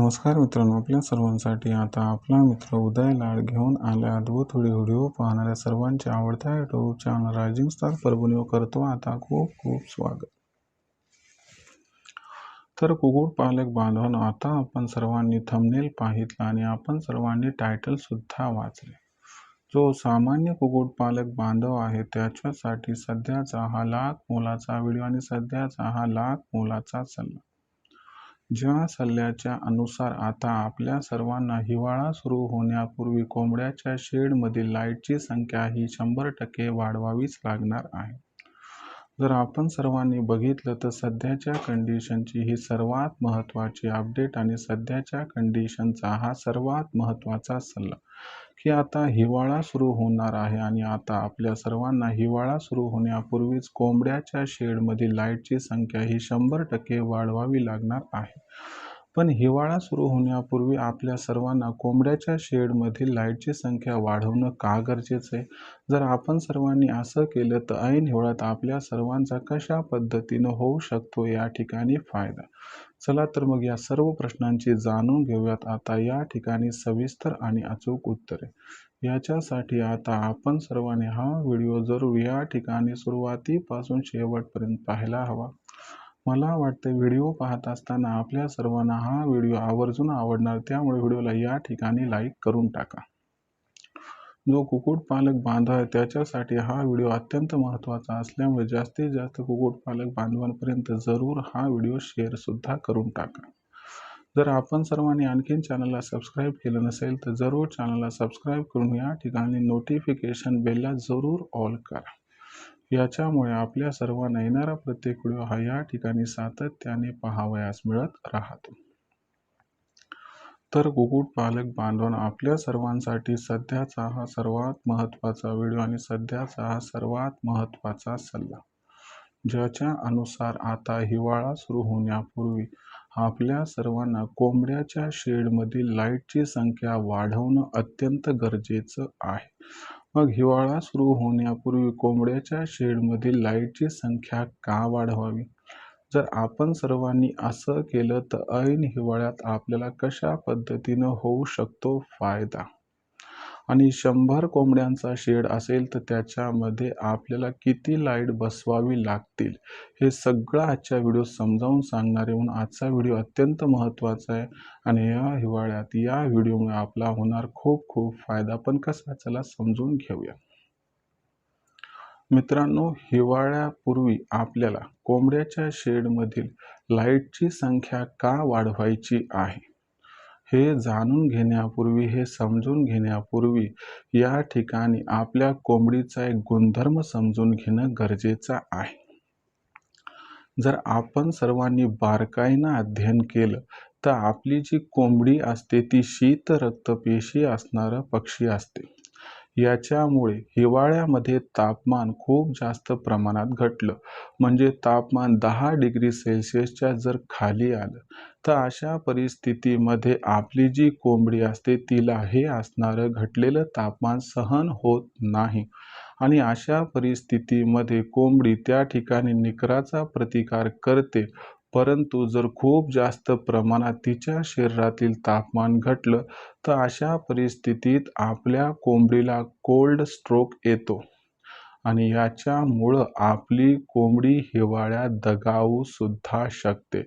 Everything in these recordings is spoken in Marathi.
नमस्कार मित्रांनो आपल्या सर्वांसाठी आता आपला मित्र उदय लाड घेऊन आल्यात अद्भुत व्हिडिओ व्हिडिओ पाहणाऱ्या सर्वांच्या आवडत्या YouTube channel rising star Parbhani करतो. आता खूप खूप स्वागत. तर कुकुट पालक बांधवांनो आता आपण सर्वांनी थंबनेल पाहितला आणि आपण सर्वांनी टायटल सुद्धा वाचले. जो सामान्य कुकुट पालक बांधव आहे त्याच्यासाठी सध्याचा हा लाख मोलाचा व्हिडिओ आणि सध्याचा हा लाख मोलाचा सल्ला. ज्या सल्ल्याच्या अनुसार आता आपल्या सर्वांना हिवाळा सुरू होण्यापूर्वी कोंबड्याच्या शेडमधील लाईटची संख्या ही शंभर टक्के वाढवावीच लागणार आहे. जर आपण सर्वांनी बघितलं तर सध्याच्या कंडिशनची ही सर्वात महत्त्वाची अपडेट आणि सध्याच्या कंडिशनचा हा सर्वात महत्त्वाचा सल्ला. की आता हिवाळा सुरू होणार आहे आणि आता आपल्या सर्वांना हिवाळा सुरू होण्यापूर्वीच कोंबड्याच्या शेडमधील लाईटची संख्या ही शंभर टक्के वाढवावी लागणार आहे. पण हिवाळा सुरू होण्यापूर्वी आपल्या सर्वांना कोंबड्याच्या शेडमधील लाईटची संख्या वाढवणं का गरजेचं आहे? जर आपण सर्वांनी असं केलं तर ऐन हिवाळ्यात आपल्या सर्वांचा कशा पद्धतीनं होऊ शकतो या ठिकाणी फायदा? चला तर मग या सर्व प्रश्नांची जाणून घेऊयात. आता या ठिकाणी सविस्तर आणि अचूक उत्तरे. याच्यासाठी आता आपण सर्वांनी हा व्हिडिओ जरूर या ठिकाणी सुरुवातीपासून शेवटपर्यंत पाहायला हवा. मला वाटतं व्हिडिओ पाहत असताना आपल्या सर्वांना हा व्हिडिओ आवर्जून आवडणार त्यामुळे व्हिडिओला या ठिकाणी लाईक करून टाका. जो कुक्कुटपालक बांधव आहे त्याच्यासाठी हा व्हिडिओ अत्यंत महत्त्वाचा असल्यामुळे जास्तीत जास्त कुक्कुटपालक बांधवांपर्यंत जरूर हा व्हिडिओ शेअरसुद्धा करून टाका. जर आपण सर्वांनी आणखीन चॅनलला सबस्क्राईब केलं नसेल तर जरूर चॅनलला सबस्क्राईब करून या ठिकाणी नोटिफिकेशन बेलला जरूर ऑल करा. याच्यामुळे आपल्या सर्वांना येणारा प्रत्येक व्हिडिओ हा या ठिकाणी सातत्याने पाहावयास मिळत राहतो. तर पालक बांधवांना आपल्या सर्वांसाठी सध्याचा हा सर्वात महत्त्वाचा व्हिडिओ आणि सध्याचा हा सर्वात महत्त्वाचा सल्ला. ज्याच्या अनुसार आता हिवाळा सुरू होण्यापूर्वी आपल्या सर्वांना कोंबड्याच्या शेडमधील लाईटची संख्या वाढवणं अत्यंत गरजेचं आहे. मग हिवाळा सुरू होण्यापूर्वी कोंबड्याच्या शेडमधील लाईटची संख्या का वाढवावी? जर आपण सर्वांनी असं केलं तर ऐन हिवाळ्यात आपल्याला कशा पद्धतीनं होऊ शकतो फायदा? आणि शंभर कोंबड्यांचा शेड असेल तर त्याच्यामध्ये आपल्याला किती लाइट बसवावी लागतील? हे सगळं आजच्या व्हिडिओ समजावून सांगणारे म्हणून आजचा व्हिडिओ अत्यंत महत्त्वाचा आहे. आणि या हिवाळ्यात या व्हिडिओमुळे आपला होणार खूप खूप फायदा. पण कसा चला समजून घेऊया. मित्रांनो हिवाळ्यापूर्वी आपल्याला कोंबड्याच्या शेडमधील लाईटची संख्या का वाढवायची आहे? हे जाणून घेण्यापूर्वी हे समजून घेण्यापूर्वी या ठिकाणी आपल्या कोंबडीचा एक गुणधर्म समजून घेणं गरजेचं आहे. जर आपण सर्वांनी बारकाईनं अध्ययन केलं तर आपली जी कोंबडी असते ती शीत रक्तपेशी असणारं पक्षी असते. याच्यामुळे हिवाळ्यामध्ये तापमान खूप जास्त प्रमाणात घटलं. म्हणजे तापमान दहा डिग्री सेल्सिअसच्या जर खाली आलं तर अशा परिस्थितीमध्ये आपली जी कोंबडी असते तिला हे असणारं घटलेलं तापमान सहन होत नाही. आणि अशा परिस्थितीमध्ये कोंबडी त्या ठिकाणी निकराचा प्रतिकार करते परंतु जर खूप जास्त प्रमाणात तिच्या शरीरातील तापमान घटलं तर अशा परिस्थितीत आपल्या कोंबडीला कोल्ड स्ट्रोक येतो. आणि याच्यामुळं आपली कोंबडी हिवाळ्यात दगावू सुद्धा शकते.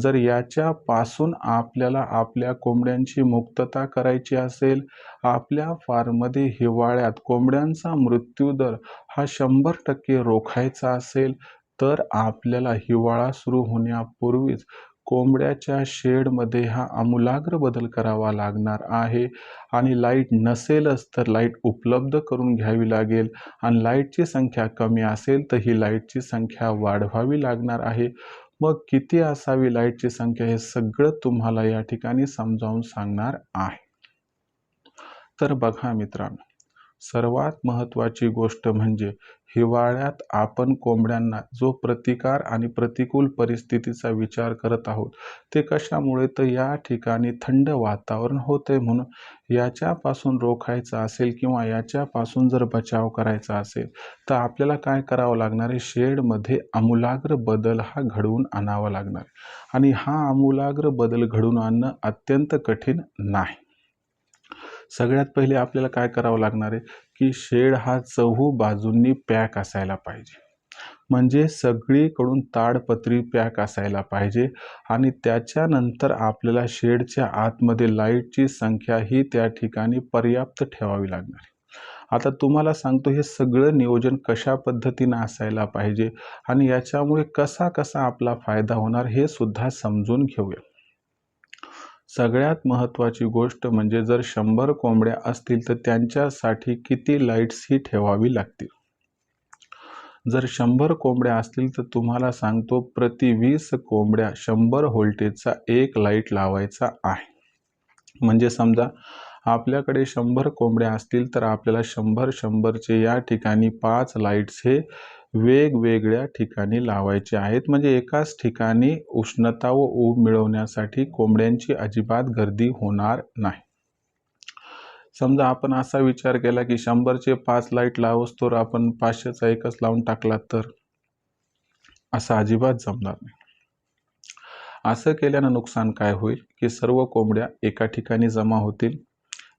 जर याच्यापासून आपल्याला आपल्या कोंबड्यांची मुक्तता करायची असेल आपल्या फार्ममध्ये हिवाळ्यात कोंबड्यांचा मृत्यूदर हा शंभर टक्के रोखायचा असेल तर आपल्याला हिवाळा सुरू होण्यापूर्वीच कोंबड्याच्या शेडमध्ये हा आमूलाग्र बदल करावा लागणार आहे. आणि लाइट नसेलच तर लाइट उपलब्ध करून घ्यावी लागेल. आणि लाईटची संख्या कमी असेल तर ही लाईटची संख्या वाढवावी लागणार आहे. मग किती असावी लाईटची संख्या हे सगळं तुम्हाला या ठिकाणी समजावून सांगणार आहे. तर बघा मित्रांनो सर्वात महत्त्वाची गोष्ट म्हणजे हिवाळ्यात आपण कोंबड्यांना जो प्रतिकार आणि प्रतिकूल परिस्थितीचा विचार करत आहोत ते कशामुळे तर या ठिकाणी थंड वातावरण होते म्हणून याच्यापासून रोखायचं असेल किंवा याच्यापासून जर बचाव करायचा असेल तर आपल्याला काय करावं लागणार आहे? शेडमध्ये आमूलाग्र बदल हा घडवून आणावा लागणार आणि हा आमूलाग्र बदल घडवून आणणं अत्यंत कठीण नाही. सगळ्यात पहिले आपल्याला काय करावं लागणार आहे? की शेड हा चहू बाजूंनी पॅक असायला पाहिजे. म्हणजे सगळीकडून ताडपत्री पॅक असायला पाहिजे आणि त्याच्यानंतर आपल्याला शेडच्या आतमध्ये लाईटची संख्या ही त्या ठिकाणी पर्याप्त ठेवावी लागणार आता तुम्हाला सांगतो हे सगळं नियोजन कशा पद्धतीनं असायला पाहिजे आणि याच्यामुळे कसा कसा आपला फायदा होणार हे सुद्धा समजून घेऊया. सगळ्यात महत्त्वाची गोष्ट म्हणजे जर शंभर कोंबड्या असतील तर त्यांच्यासाठी किती लाईट्स ही ठेवावी लागतील. जर शंभर कोंबड्या असतील तर तुम्हाला सांगतो प्रति वीस कोंबड्या शंभर व्होल्टेजचा एक लाइट लावायचा आहे. म्हणजे समजा आपल्याकडे शंभर कोंबड्या असतील तर आपल्याला शंभर शंभरचे या ठिकाणी पाच लाईट्स हे वेगवेगळ्या ठिकाणी लावायचे आहेत. म्हणजे एकाच ठिकाणी उष्णता व ऊब मिळवण्यासाठी कोंबड्यांची अजिबात गर्दी होणार नाही. समजा आपण असा विचार केला की शंभरचे पाच लाइट लावस तर आपण पाचशेचा एकच लावून टाकला तर? असं अजिबात जमणार नाही. असं केल्यानं नुकसान काय होईल? की सर्व कोंबड्या एका ठिकाणी जमा होतील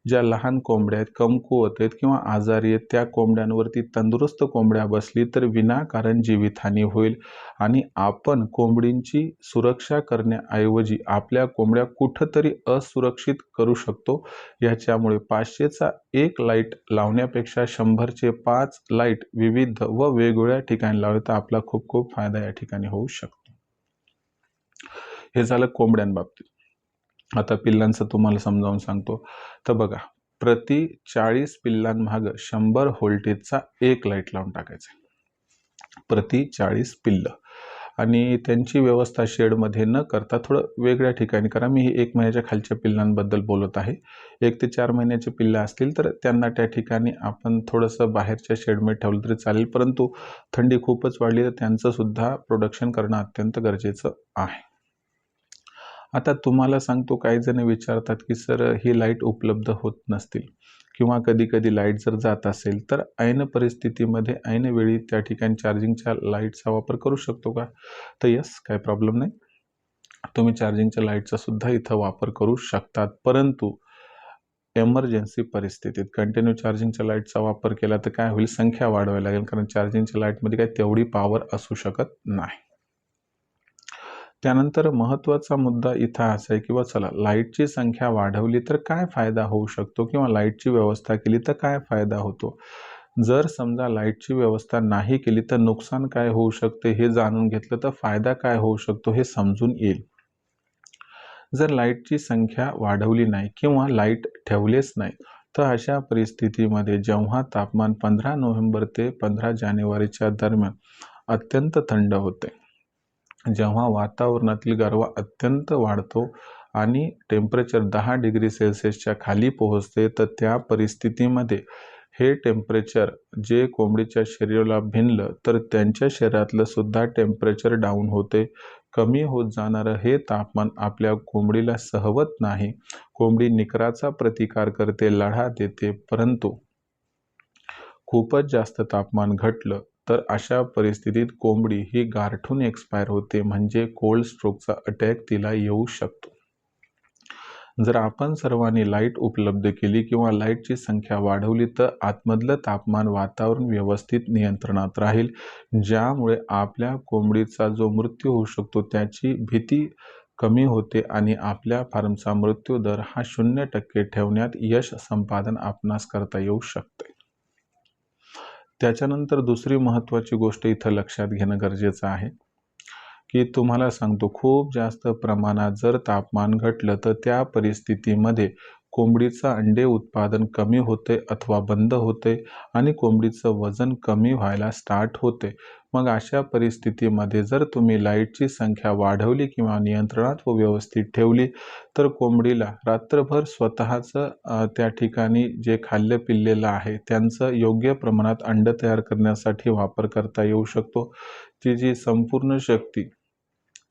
ज्या लहान कोंबड्या आहेत कमकुवत आहेत किंवा आजारी आहेत त्या कोंबड्यांवरती तंदुरुस्त कोंबड्या बसली तर विनाकारण जीवितहानी होईल. आणि आपण कोंबडींची सुरक्षा करण्याऐवजी आपल्या कोंबड्या कुठंतरी असुरक्षित करू शकतो. याच्यामुळे पाचशेचा एक लाइट लावण्यापेक्षा शंभरचे पाच लाइट विविध व वेगवेगळ्या ठिकाणी लावले तर आपला खूप खूप फायदा या ठिकाणी होऊ शकतो. हे झालं कोंबड्यांबाबतीत. आता पिल्लांचं तुम्हाला समजावून सांगतो. तर बघा प्रति चाळीस पिल्लांमाग शंभर होल्टेजचा एक लाइट लावून टाकायचा प्रति चाळीस पिल्ल. आणि त्यांची व्यवस्था शेडमध्ये न करता थोडं वेगळ्या ठिकाणी करा. मी एक महिन्याच्या खालच्या पिल्लांबद्दल बोलत आहे. एक ते चार महिन्याचे पिल्लं असतील तर त्यांना त्या ठिकाणी आपण थोडंसं बाहेरच्या शेडमध्ये ठेवलं तरी चालेल. परंतु थंडी खूपच वाढली तर त्यांचंसुद्धा प्रोडक्शन करणं अत्यंत गरजेचं आहे. आता तुम्हाला सांगतो काही जण विचारतात की सर ही लाइट उपलब्ध होत नसतील. किंवा कधी कधी लाइट जर जात असेल तर ऐन परिस्थितीमध्ये ऐन वेळी त्या ठिकाणी चार्जिंगच्या लाईटचा वापर करू शकतो का? तर यस काय प्रॉब्लेम नाही. तुम्ही चार्जिंगच्या लाईटचा सुद्धा इथं वापर करू शकतात. परंतु एमर्जन्सी परिस्थितीत कंटिन्यू चार्जिंगच्या लाईटचा वापर केला तर काय होईल? संख्या वाढवावी लागेल कारण चार्जिंगच्या लाईटमध्ये काय तेवढी पॉवर असू शकत नाही. त्यानंतर महत्त्वाचा मुद्दा इथं असा आहे किंवा चला लाईटची संख्या वाढवली तर काय फायदा होऊ शकतो? किंवा लाईटची व्यवस्था केली तर काय फायदा होतो? जर समजा लाईटची व्यवस्था नाही केली तर नुकसान काय होऊ शकते? हे जाणून घेतलं तर फायदा काय होऊ शकतो? हे समजून येईल. जर लाईटची संख्या वाढवली नाही किंवा लाइट ठेवलेच नाही तर अशा परिस्थितीमध्ये जेव्हा तापमान पंधरा नोव्हेंबर ते पंधरा जानेवारीच्या दरम्यान अत्यंत थंड होते. जेव्हा वातावरणातील गारवा अत्यंत वाढतो आणि टेम्परेचर दहा डिग्री सेल्सिअसच्या खाली पोहोचते तर त्या परिस्थितीमध्ये हे टेम्परेचर जे कोंबडीच्या शरीराला भिनलं तर त्यांच्या शरीरातलं सुद्धा टेम्परेचर डाऊन होते. कमी होत जाणारं हे तापमान आपल्या कोंबडीला सहवत नाही. कोंबडी निकराचा प्रतिकार करते लढा देते परंतु खूपच जास्त तापमान घटलं तर अशा परिस्थितीत कोंबडी ही गारठून एक्सपायर होते म्हणजे कोल्ड स्ट्रोकचा अटॅक तिला येऊ शकतो. जर आपण सर्वांनी लाइट उपलब्ध केली किंवा लाईटची संख्या वाढवली तर आतमधलं तापमान वातावरण व्यवस्थित नियंत्रणात राहील ज्यामुळे आपल्या कोंबडीचा जो मृत्यू होऊ शकतो त्याची भीती कमी होते आणि आपल्या फार्मचा मृत्यू दर हा शून्य टक्के ठेवण्यात यश संपादन आपणास करता येऊ शकते. त्याच्यानंतर दुसरी महत्त्वाची गोष्ट इथं लक्षात घेणं गरजेचं आहे की तुम्हाला सांगतो खूप जास्त प्रमाणात जर तापमान घटलं तर त्या परिस्थितीमध्ये कोंबडीचं अंडे उत्पादन कमी होते अथवा बंद होते आणि कोंबडीचं वजन कमी व्हायला स्टार्ट होते. मग अशा परिस्थितीमध्ये जर तुम्ही लाईटची संख्या वाढवली किंवा नियंत्रणात व व्यवस्थित ठेवली तर कोंबडीला रात्रभर स्वतःचं त्या ठिकाणी जे खाल्लं पिल्लेलं आहे त्यांचं योग्य प्रमाणात अंड तयार करण्यासाठी वापर करता येऊ शकतो. ती जी संपूर्ण शक्ती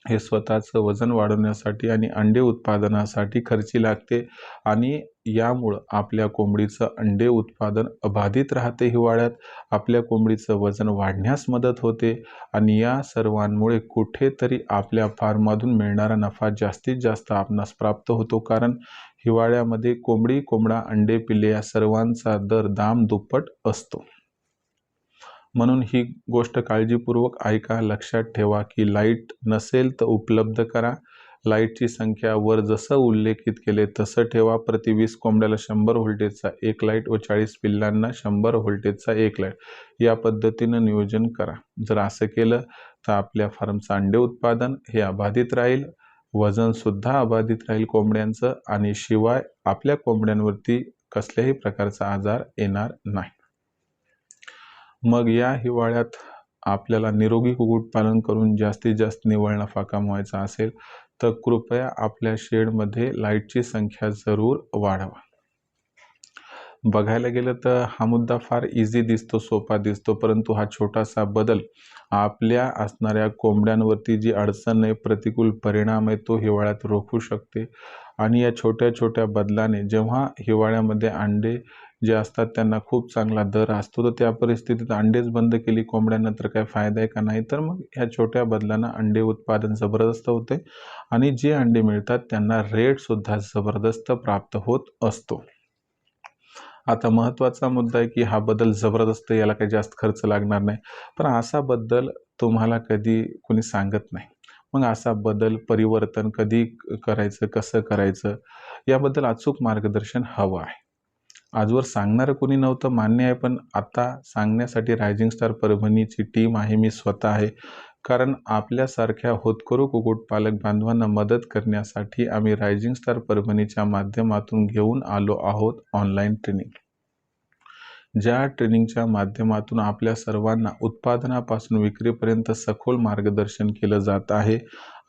हे स्वतःचं वजन वाढवण्यासाठी आणि अंडे उत्पादनासाठी खर्ची लागते आणि यामुळं आपल्या कोंबडीचं अंडे उत्पादन अबाधित राहते हिवाळ्यात. आपल्या कोंबडीचं वजन वाढण्यास मदत होते आणि या सर्वांमुळे कुठेतरी आपल्या फार्ममधून मिळणारा नफा जास्तीत जास्त आपणास प्राप्त होतो. कारण हिवाळ्यामध्ये कोंबडी कोंबडा अंडे पिल्ले या सर्वांचा दर दाम दुप्पट असतो. म्हणून ही गोष्ट काळजीपूर्वक ऐका लक्षात ठेवा की लाइट नसेल तर उपलब्ध करा. लाईटची संख्या वर जसं उल्लेखित केले तसं ठेवा. प्रति वीस कोंबड्याला शंभर व्होल्टेजचा एक लाइट व चाळीस पिल्लांना शंभर व्होल्टेजचा एक लाइट. या पद्धतीनं नियोजन करा. जर असं केलं तर आपल्या फार्मचं अंडे उत्पादन हे अबाधित राहील. वजनसुद्धा अबाधित राहील कोंबड्यांचं आणि शिवाय आपल्या कोंबड्यांवरती कसल्याही प्रकारचा आजार येणार नाही. मग या हिवाळ्यात आपल्याला निरोगी कुक्कुटपालन करून जास्तीत जास्त निव्वळ नफा कमवायचा असेल तर कृपया आपल्या शेडमध्ये लाईटची संख्या जरूर वाढवा. बघायला गेलं तर हा मुद्दा फार इझी दिसतो सोपा दिसतो परंतु हा छोटासा बदल आपल्या असणाऱ्या कोंबड्यांवरती जी अडचण आहे प्रतिकूल परिणाम आहे तो हिवाळ्यात रोखू शकते. आणि या छोट्या छोट्या बदलाने जेव्हा हिवाळ्यामध्ये अंडे जे असतात त्यांना खूप चांगला दर असतो. तर त्या परिस्थितीत अंडेच बंद केली कोंबड्यांना तर काय फायदा आहे का नाही? तर मग ह्या छोट्या बदलांना अंडे उत्पादन जबरदस्त होते. आणि जे अंडे मिळतात त्यांना रेटसुद्धा जबरदस्त प्राप्त होत असतो. आता महत्त्वाचा मुद्दा आहे की हा बदल जबरदस्त याला काही जास्त खर्च लागणार नाही. पण असा बदल तुम्हाला कधी कोणी सांगत नाही. मग असा बदल परिवर्तन कधी करायचं कसं करायचं? याबद्दल अचूक मार्गदर्शन हवं आहे. आजवर सांगणारं कोणी नव्हतं मान्य आहे पण आता सांगण्यासाठी रायझिंग स्टार परभणीची टीम आहे मी स्वतः आहे. कारण आपल्यासारख्या होतकरू कुक्कुटपालक बांधवांना मदत करण्यासाठी आम्ही रायझिंग स्टार परभणीच्या माध्यमातून घेऊन आलो आहोत ऑनलाईन ट्रेनिंग ज्या ट्रेनिंगच्या माध्यमातून आपल्या सर्वांना उत्पादनापासून विक्रीपर्यंत सखोल मार्गदर्शन केलं जात आहे.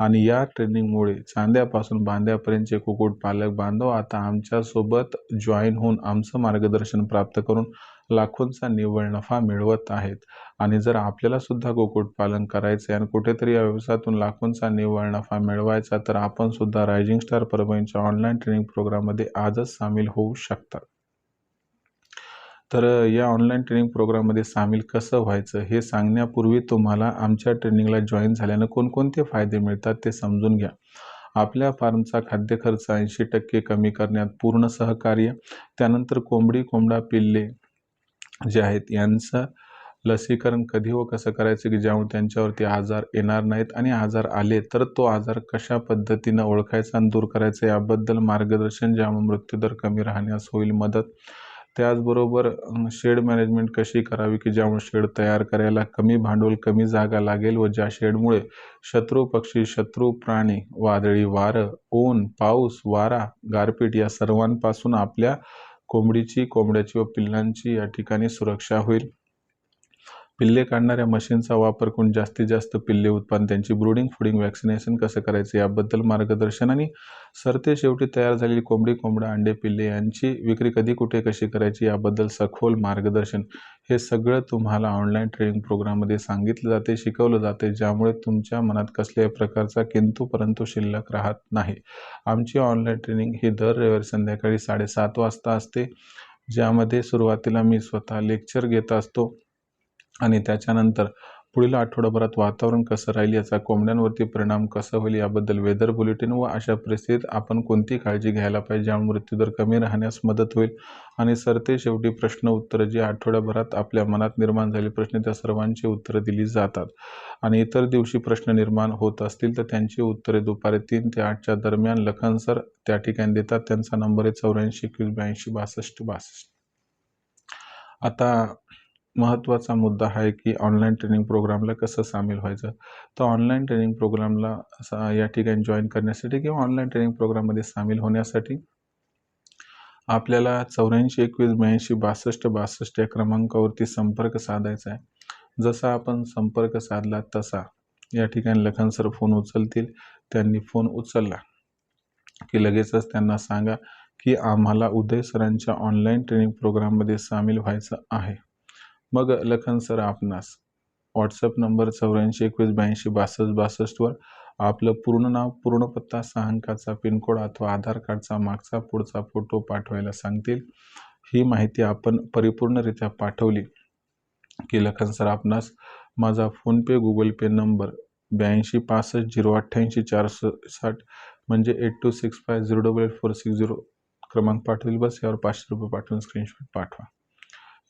आणि या ट्रेनिंगमुळे चांद्यापासून बांद्यापर्यंतचे कुक्कुटपालक बांधव आता आमच्यासोबत जॉईन होऊन आमचं मार्गदर्शन प्राप्त करून लाखोंचा निव्वळ नफा मिळवत आहेत. आणि जर आपल्याला सुद्धा कुक्कुटपालन करायचं आहे आणि कुठेतरी या व्यवसायातून लाखोंचा निव्वळ नफा मिळवायचा तर आपण सुद्धा रायझिंग स्टार परभणीच्या ऑनलाईन ट्रेनिंग प्रोग्राममध्ये आजच सामील होऊ शकता. तर या ऑनलाईन ट्रेनिंग प्रोग्राममध्ये सामील कसं व्हायचं हे सांगण्यापूर्वी तुम्हाला आमच्या ट्रेनिंगला जॉईन झाल्यानं कोणकोणते फायदे मिळतात ते समजून घ्या. आपल्या फार्मचा खाद्य खर्च ऐंशी टक्के कमी करण्यात पूर्ण सहकार्य त्यानंतर कोंबडी कोंबडा पिल्ले जे आहेत यांचं लसीकरण कधी व कसं करायचं की ज्यामुळे त्यांच्यावरती आजार येणार नाहीत आणि आजार आले तर तो आजार कशा पद्धतीनं ओळखायचा आणि दूर करायचा याबद्दल मार्गदर्शन ज्यामुळे मृत्यूदर कमी राहण्यास होईल मदत त्याचबरोबर शेड मॅनेजमेंट कशी करावी की ज्यामुळे शेड तयार करायला कमी भांडवल कमी जागा लागेल व ज्या शेडमुळे शत्रू पक्षी शत्रू प्राणी वादळी वारं ऊन पाऊस वारा गारपीट या सर्वांपासून आपल्या कोंबडीची कोंबड्याची व पिल्लांची या ठिकाणी सुरक्षा होईल. पिल्ले काढणाऱ्या मशीनचा वापर करून जास्तीत जास्त पिल्ले उत्पादन त्यांची ब्रुडिंग फुडिंग वॅक्सिनेशन कसं करायचं याबद्दल मार्गदर्शन आणि सरते शेवटी तयार झालेली कोंबडी कोंबडा अंडे पिल्ले यांची विक्री कधी कुठे कशी करायची याबद्दल सखोल मार्गदर्शन. हे सगळं तुम्हाला ऑनलाईन ट्रेनिंग प्रोग्राममध्ये सांगितलं जाते शिकवलं जाते ज्यामुळे तुमच्या मनात कसल्याही प्रकारचा किंतू परंतु शिल्लक राहत नाही. आमची ऑनलाईन ट्रेनिंग ही दर रविवारी संध्याकाळी साडेसात वाजता असते. ज्यामध्ये सुरुवातीला मी स्वतः लेक्चर घेत असतो. आणि त्याच्यानंतर पुढील आठवडाभरात वातावरण कसं राहील याचा कोंबड्यांवरती परिणाम कसा होईल याबद्दल वेदर बुलेटिन व अशा परिस्थितीत आपण कोणती काळजी घ्यायला पाहिजे? ज्यामुळे मृत्यूदर कमी राहण्यास मदत होईल. आणि सरते शेवटी प्रश्न उत्तरं जी आठवड्याभरात आपल्या मनात निर्माण झाले प्रश्न त्या सर्वांची उत्तरं दिली जातात. आणि इतर दिवशी प्रश्न निर्माण होत असतील तर त्यांची उत्तरे दुपारी तीन ते आठच्या दरम्यान लखन सर त्या ठिकाणी देतात. त्यांचा नंबर आहे चौऱ्याऐंशी एकवीस ब्याऐंशी बासष्ट बासष्ट. आता महत्त्वाचा मुद्दा आहे की ऑनलाईन ट्रेनिंग प्रोग्रामला कसं सामील व्हायचं? तर ऑनलाईन ट्रेनिंग प्रोग्रामला या ठिकाणी जॉईन करण्यासाठी किंवा ऑनलाईन ट्रेनिंग प्रोग्राममध्ये सामील होण्यासाठी आपल्याला चौऱ्याऐंशी एकवीस ब्याऐंशी बासष्ट बासष्ट या क्रमांकावरती संपर्क साधायचा आहे. जसा आपण संपर्क साधला तसा या ठिकाणी लखन सर फोन उचलतील त्यांनी फोन उचलला की लगेचच त्यांना सांगा की आम्हाला उदय सरांच्या ऑनलाईन ट्रेनिंग प्रोग्राममध्ये सामील व्हायचं आहे. मग लखन सर आपणास व्हॉट्सअप नंबर चौऱ्याऐंशी एकवीस ब्याऐंशी बासष्ट बासष्टवर आपलं पूर्ण नाव पूर्ण पत्ता सहा अंकाचा पिनकोड अथवा आधार कार्डचा मागचा पुढचा फोटो पाठवायला सांगतील. ही माहिती आपण परिपूर्णरित्या पाठवली की लखन सर आपणास माझा फोनपे गुगल पे नंबर ब्याऐंशी पासष्ट झिरो अठ्ठ्याऐंशी चारशे साठ म्हणजे eight two six five zero double eight four six zero क्रमांक पाठवेल. बस यावर पाचशे रुपये पाठवून स्क्रीनशॉट पाठवा.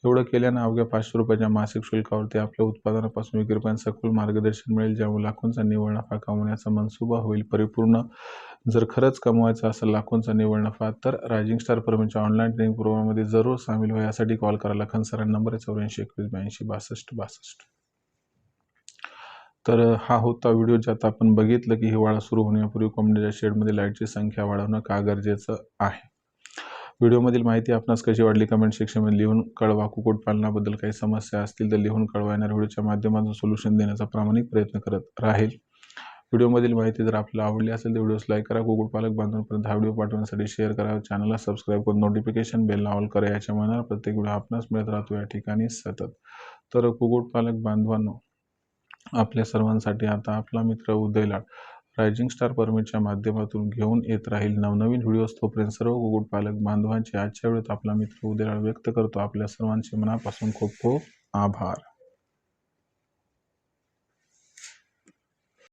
एवढं केल्यानं अवघ्या पाचशे रुपयाच्या मासिक शुल्कावरती आपल्या उत्पादनापासून विक्रीपर्यंत सखोल मार्गदर्शन मिळेल ज्यामुळे लाखोंचा निव्वळ नफा कमवण्याचा मनसुबा होईल. परिपूर्ण जर खरंच कमवायचा असेल लाखोंचा निव्वळ नफा तर रायझिंग स्टार परमेच्या ऑनलाईन ट्रेनिंग प्रोग्राममध्ये जरूर सामील व्हा. यासाठी कॉल करा लखन सरांना नंबर आहे चौऱ्याऐंशी एकवीस ब्याऐंशी बासष्ट बासष्ट. तर हा होता व्हिडिओ ज्यात आपण बघितलं की हिवाळा सुरू होण्यापूर्वी कोंबड्याच्या शेडमध्ये लाईटची संख्या वाढवणं का गरजेचं आहे? व्हिडिओमधील माहिती आपणास कशी वाटली कमेंट सेक्शनमध्ये लिहून कळवा. कुक्कुटपालनाबद्दल काही समस्या असतील तर लिहून कळवा. येणार व्हिडिओच्या माध्यमातून सोल्युशन देण्याचा प्रामाणिक प्रयत्न करत राहील. व्हिडिओमधील माहिती जर आपल्याला आवडली असेल तर व्हिडिओस लाईक करा. कुक्कुटपालक बांधवांपर्यंत हा व्हिडिओ पाठवण्यासाठी शेअर करा. चॅनलला सबस्क्राईब करून नोटिफिकेशन बेल ऑल करा. याच्या मनाला प्रत्येक व्हिडिओ आपणास मिळत राहतो. या ठिकाणी सतत. तर कुक्कुटपालक बांधवांनो आपल्या सर्वांसाठी आता आपला मित्र उदयलाड रायझिंग स्टार परमिटच्या माध्यमातून घेऊन येत राहील. नवनवीन व्हिडिओज तोपर्यंत सर्व कुक्कुटपालक बांधवांचे आजच्या वेळेत आपला मित्र उदयराळ व्यक्त करतो. आपल्या सर्वांचे मनापासून खूप खूप आभार.